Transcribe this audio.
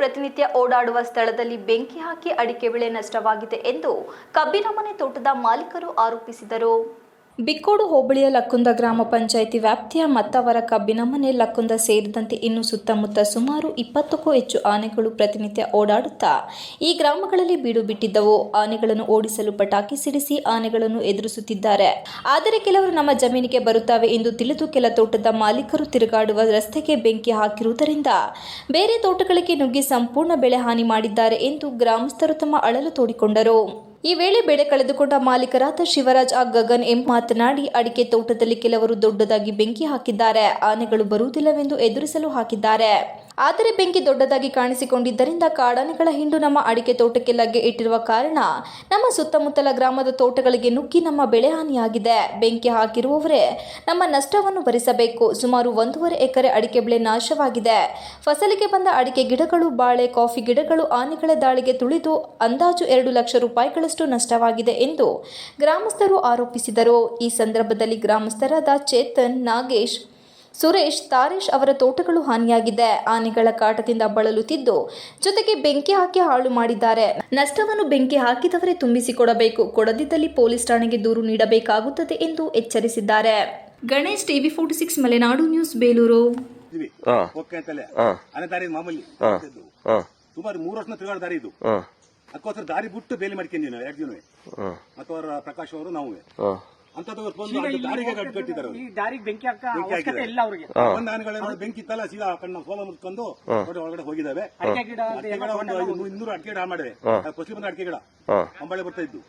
ಪ್ರತಿನಿತ್ಯ ಓಡಾಡುವ ಸ್ಥಳದಲ್ಲಿ ಬೆಂಕಿ ಹಾಕಿ ಅಡಿಕೆ ಬೆಳೆ ನಷ್ಟವಾಗಿದೆ ಎಂದು ಕಬ್ಬಿನ ಮನೆ ತೋಟದ ಮಾಲೀಕರು ಆರೋಪಿಸಿದರು. ಬಿಕ್ಕೋಡು ಹೋಬಳಿಯ ಲಕ್ಕುಂದ ಗ್ರಾಮ ಪಂಚಾಯಿತಿ ವ್ಯಾಪ್ತಿಯ ಮತ್ತವರ ಕಬ್ಬಿನ ಮನೆ ಲಕ್ಕುಂದ ಸೇರಿದಂತೆ ಇನ್ನು ಸುತ್ತಮುತ್ತ ಸುಮಾರು ಇಪ್ಪತ್ತಕ್ಕೂ ಹೆಚ್ಚು ಆನೆಗಳು ಪ್ರತಿನಿತ್ಯ ಓಡಾಡುತ್ತಾ ಈ ಗ್ರಾಮಗಳಲ್ಲಿ ಬೀಡು ಬಿಟ್ಟಿದ್ದವು. ಆನೆಗಳನ್ನು ಓಡಿಸಲು ಪಟಾಕಿ ಸಿಡಿಸಿ ಆನೆಗಳನ್ನು ಎದುರಿಸುತ್ತಿದ್ದಾರೆ. ಆದರೆ ಕೆಲವರು ನಮ್ಮ ಜಮೀನಿಗೆ ಬರುತ್ತವೆ ಎಂದು ತಿಳಿದು ಕೆಲ ತೋಟದ ಮಾಲೀಕರು ತಿರುಗಾಡುವ ರಸ್ತೆಗೆ ಬೆಂಕಿ ಹಾಕಿರುವುದರಿಂದ ಬೇರೆ ತೋಟಗಳಿಗೆ ನುಗ್ಗಿ ಸಂಪೂರ್ಣ ಬೆಳೆ ಹಾನಿ ಮಾಡಿದ್ದಾರೆ ಎಂದು ಗ್ರಾಮಸ್ಥರು ತಮ್ಮ ಅಳಲು ತೋಡಿಕೊಂಡರು. ಈ ವೇಳೆ ಬೆಳೆ ಕಳೆದುಕೊಂಡ ಮಾಲೀಕರಾದ ಶಿವರಾಜ್ ಆ ಗಗನ್ ಎಂ ಮಾತನಾಡಿ, ಅಡಿಕೆ ತೋಟದಲ್ಲಿ ಕೆಲವರು ದೊಡ್ಡದಾಗಿ ಬೆಂಕಿ ಹಾಕಿದ್ದಾರೆ. ಆನೆಗಳು ಬರುವುದಿಲ್ಲವೆಂದು ಎದುರಿಸಲು ಹಾಕಿದ್ದಾರೆ. ಆದರೆ ಬೆಂಕಿ ದೊಡ್ಡದಾಗಿ ಕಾಣಿಸಿಕೊಂಡಿದ್ದರಿಂದ ಕಾಡಾನೆಗಳ ಹಿಂಡು ನಮ್ಮ ಅಡಿಕೆ ತೋಟಕ್ಕೆ ಲಗ್ಗೆ ಇಟ್ಟಿರುವ ಕಾರಣ ನಮ್ಮ ಸುತ್ತಮುತ್ತಲ ಗ್ರಾಮದ ತೋಟಗಳಿಗೆ ನುಗ್ಗಿ ನಮ್ಮ ಬೆಳೆ ಹಾನಿಯಾಗಿದೆ. ಬೆಂಕಿ ಹಾಕಿರುವವರೇ, ನಮ್ಮ ನಷ್ಟವನ್ನು ಭರಿಸಬೇಕು. ಸುಮಾರು ಒಂದೂವರೆ ಎಕರೆ ಅಡಿಕೆ ಬೆಳೆ ನಾಶವಾಗಿದೆ. ಫಸಲಿಗೆ ಬಂದ ಅಡಿಕೆ ಗಿಡಗಳು, ಬಾಳೆ, ಕಾಫಿ ಗಿಡಗಳು ಆನೆಗಳ ದಾಳಿಗೆ ತುಳಿದು ಅಂದಾಜು ಎರಡು ಲಕ್ಷ ರೂಪಾಯಿಗಳಷ್ಟು ನಷ್ಟವಾಗಿದೆ ಎಂದು ಗ್ರಾಮಸ್ಥರು ಆರೋಪಿಸಿದರು. ಈ ಸಂದರ್ಭದಲ್ಲಿ ಗ್ರಾಮಸ್ಥರಾದ ಚೇತನ್ ನಾಗೇಶ್ ಸುರೇಶ್ ತಾರೇಶ್ ಅವರ ತೋಟಗಳು ಹಾನಿಯಾಗಿದೆ. ಆನೆಗಳ ಕಾಟದಿಂದ ಬಳಲುತ್ತಿದ್ದು ಜೊತೆಗೆ ಬೆಂಕಿ ಹಾಕಿ ಹಾಳು ಮಾಡಿದ್ದಾರೆ. ನಷ್ಟವನ್ನು ಬೆಂಕಿ ಹಾಕಿದವರೇ ತುಂಬಿಸಿಕೊಡಬೇಕು. ಕೊಡದಿದ್ದಲ್ಲಿ ಪೊಲೀಸ್ ಠಾಣೆಗೆ ದೂರು ನೀಡಬೇಕಾಗುತ್ತದೆ ಎಂದು ಎಚ್ಚರಿಸಿದ್ದಾರೆ. Ganesh TV forty six Malenadu news Belur. ಮಾಮೂಲಿ. ಸುಮಾರು ಮೂರು ವರ್ಷ ತಿರುಗಾಡ ದಾರಿ ಇದು ಅಕ್ಕೋಸ್ಕರ ದಾರಿ ಬಿಟ್ಟು ಬೇಲಿ ಮಾಡ್ಕೊಂಡಿವಿ ನಾವು ಎರಡು ದಿನ ಅಥವಾ ಪ್ರಕಾಶ್ ಅವರು ನಾವು. ಬಂದು ಅದು ದಾರಿಗೆ ಈ ದಾರಿಗೆ ಬೆಂಕಿ ಹಾಕ ಬೆಂಕಿ ಅವಶ್ಯಕತೆ ಹಾಕಿದ್ದಾರೆ. ಇಲ್ಲ ಅವ್ರಿಗೆ. ಒಂದು ಆನೆಗಳೇನೋ ಬೆಂಕಿ ಇತ್ತಲ್ಲ ಸೀದಾ ಕಣ್ಣು ಸೋಲ ಮುಚ್ಕೊಂಡು ಹೊರಗಡೆ ಒಳಗಡೆ ಹೋಗಿದ್ದಾವೆ. ಅಡಿಕೆ ಗಿಡ ಅಂತ ಒಂದು ಇನ್ನೂರು ಅಡಿಕೆ ಗಿಡ ಮಾಡಿದೆ ಕೊಸಿ ಬಂದ ಅಡಿಕೆ ಗಿಡ. ಅಂಬಳೆ ಬರ್ತಾ ಇದ್ದು.